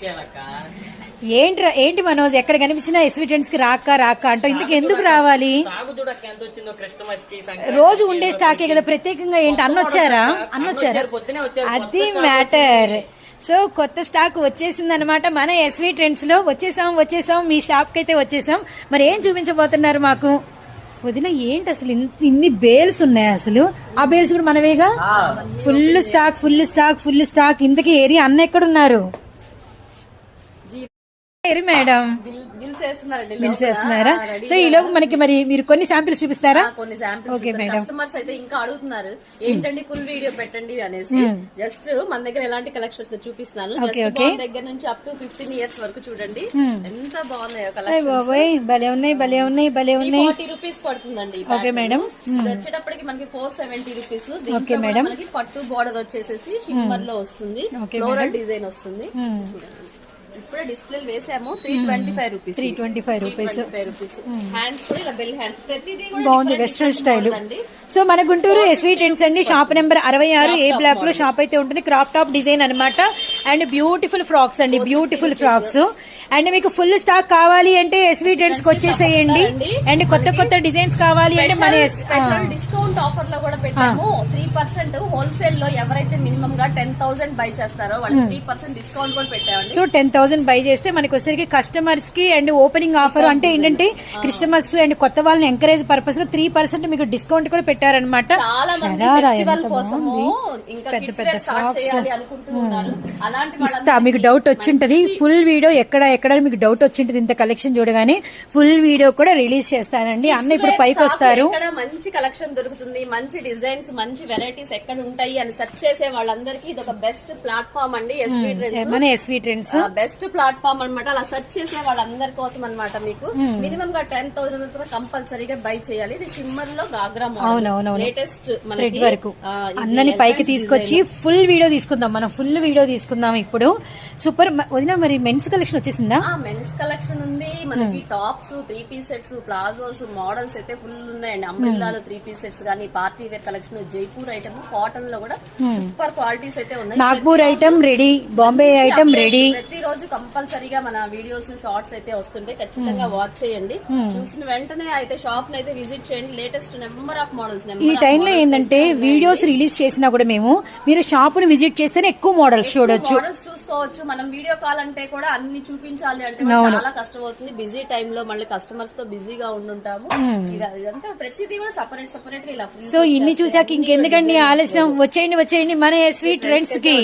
చేయాలక్క ఏంటి మనోజ్? ఎక్కడ కనిపించినా ఎస్వి ట్రెండ్స్కి రాక రాక అంటావు ఇందుకు ఎందుకు రావాలి. రోజు ఉండే స్టాకే కదా ప్రత్యేకంగా ఏంటి? అన్న వచ్చారా? అన్న వచ్చారా? వచ్చారు, పొద్దునే వచ్చారు. అది మ్యాటర్ సో కొత్త స్టాక్ వచ్చేసింది అనమాట మన ఎస్వి ట్రెండ్స్లో వచ్చేసాం వచ్చేసాం మీ షాప్కి అయితే వచ్చేసాం. మరి ఏం చూపించబోతున్నారు మాకు? వదిన ఏంటి అసలు ఇన్- ఇన్ని బేల్స్ ఉన్నాయి అసలు? ఆ బేల్స్ కూడా మనవేగా full stock full stock full stock. ఇంతకీ ఏరియా అన్న ఎక్కడున్నారు? ఏరి మేడం? బిల్స్ వేస్తున్నారా సో ఈ లోపు మనకి మరి మీరు కొన్ని శాంపిల్స్ చూపిస్తారా? కొన్ని శాంపిల్స్ ఓకే మేడం కస్టమర్స్ అయితే ఇంకా అడుగుతున్నారు ఏంటండి ఫుల్ వీడియో పెట్టండి అనేసి. జస్ట్ మన దగ్గర ఎలాంటి కలెక్షన్స్ చూపిస్తున్నాను. దగ్గర నుంచి అప్ టు ఫిఫ్టీన్ ఇయర్స్ వరకు చూడండి. ఎంత బాగున్నాయో కలెక్షన్ భలే ఉన్నాయి భలే ఉన్నాయి భలే ఉన్నాయి. ఫార్టీ రూపీస్ పడుతుందండి ఓకే. మేడం. వచ్చేటప్పటికి మనకి ఫోర్ సెవెంటీ రూపీస్ దీంట్లో. మనకి పట్టు బార్డర్ వచ్చేసేసి షిమ్మర్లో వస్తుంది. ఫ్లోరల్ డిజైన్ వస్తుంది. చూడండి. ఇప్పుడే డిస్ప్లే వేసాము. Three twenty five rupees three twenty five rupees hands కూడా ఇలా బెల్ హ్యాండ్స్ ప్రతిదీ బాగుంది వెస్ట్రన్ స్టైల్ సో మన గుంటూరు ఎస్వీ టెంట్స్ అండి. షాప్ నెంబర్ అరవై ఆరు ఏ బ్లాక్లో షాప్ అయితే ఉంటుంది. క్రాప్ టాప్ డిజైన్ అన్నమాట. అండ్. బ్యూటిఫుల్ ఫ్రాక్స్ అండి బ్యూటిఫుల్ ఫ్రాక్స్ అండ్ మీకు ఫుల్ స్టాక్ కావాలి అంటే ఎస్వీ టెంట్స్కి వచ్చేసేయండి. అండ్ కొత్త కొత్త డిజైన్స్ కావాలి అంటే మన డిస్కౌంట్ ఆఫర్లో కూడా పెట్టాము. త్రీ పర్సెంట్ హోల్సేల్లో ఎవరైతే మినిమం గా టెన్ థౌసండ్ బై చేస్తారో వాళ్ళకి త్రీ పర్సెంట్ డిస్కౌంట్ కూడా పెట్టామండి. సో టెన్ థౌసండ్ బై చేస్తే మనకి వచ్చేసరికి కస్టమర్స్కి అండ్ ఓపెనింగ్ ఆఫర్ అంటే ఏంటంటే కస్టమర్స్ అండ్ కొత్త వాళ్ళని ఎంకరేజ్ పర్పస్గా త్రీ పర్సెంట్ మీకు డిస్కౌంట్ కూడా పెట్టారనమాట పెద్ద పెద్ద అలాంటి ఇస్తా మీకు డౌట్ వచ్చింటది. ఫుల్ వీడియో ఎక్కడ ఎక్కడ మీకు డౌట్ వచ్చింటది ఇంత కలెక్షన్ చూడగానే ఫుల్ వీడియో కూడా రిలీజ్ చేస్తానండి. అన్న ఇప్పుడు పైకి వస్తారు. మంచి కలెక్షన్ దొరుకుతుంది మంచి డిజైన్స్ మంచి వెరైటీస్ ఎక్కడ ఉంటాయి అని సెర్చ్ చేసే వాళ్ళందరికీ ఇది ఒక బెస్ట్ ప్లాట్ఫామ్ అండి ఎస్వీ ట్రెండ్స్ మన ఎస్వీ ట్రెండ్స్ బెస్ట్ ప్లాట్ఫామ్ అన్నమాట. అలా సెర్చ్ చేసే వాళ్ళందరి కోసం అన్నమాట మీకు. మినిమం గా టెన్ థౌసండ్ కంపల్సరీగా బై చేయాలి. ఇది షిమ్మర్లో గాగ్రా. లేటెస్ట్ థ్రెడ్ వరకు. అందరిని పైకి తీసుకొచ్చి ఫుల్ వీడియో తీసుకుందాం మనం. ఫుల్ వీడియో తీసుకుందాం ఇప్పుడు. సూపర్ వదిన మరి మెన్స్ కలెక్షన్ వచ్చేసిందా? మెన్స్ కలెక్షన్ ఉంది. మనకి tops three piece sets palazzos models అయితే ఫుల్ ఉన్నాయండి. అంబ్రిల్లాలో త్రీ పీస్ సెట్స్ కానీ party wear collection Jaipur item కాటన్లో కూడా సూపర్ క్వాలిటీస్ అయితే ఉన్నాయి. Nagpur item ready Bombay item ready ప్రతిరోజు కంపల్సరీగా మన వీడియోస్ షార్ట్స్ అయితే వస్తుంటాయి ఖచ్చితంగా వాచ్ చేయండి. చూసిన వెంటనే అయితే షాప్ అయితే విజిట్ చేయండి. లేటెస్ట్ నెంబర్ ఆఫ్ మోడల్స్ ఈ టైంలో ఏంటంటే వీడియోస్ రిలీజ్ చేసినా కూడా మేము మీరు షాప్ని విజిట్ చేస్తేనే ఎక్కువ మోడల్స్ చూడొచ్చు. మోడల్స్ చూసుకోవచ్చు. మనం వీడియో కాల్ అంటే కూడా అన్ని చూపించాలి అంటే చాలా కష్టం అవుతుంది బిజీ లో మళ్ళీ కస్టమర్స్తో బిజీగా ఉండుంటాము. ఇక ఇదంతా ప్రతిదీ కూడా సపరేట్ సపరేట్గా ఇలా సో ఇన్ని చూసాక ఇంకెందుకండి ఆలస్యం? వచ్చేయండి వచ్చేయండి. మన ఎస్వీ ట్రెండ్స్కి.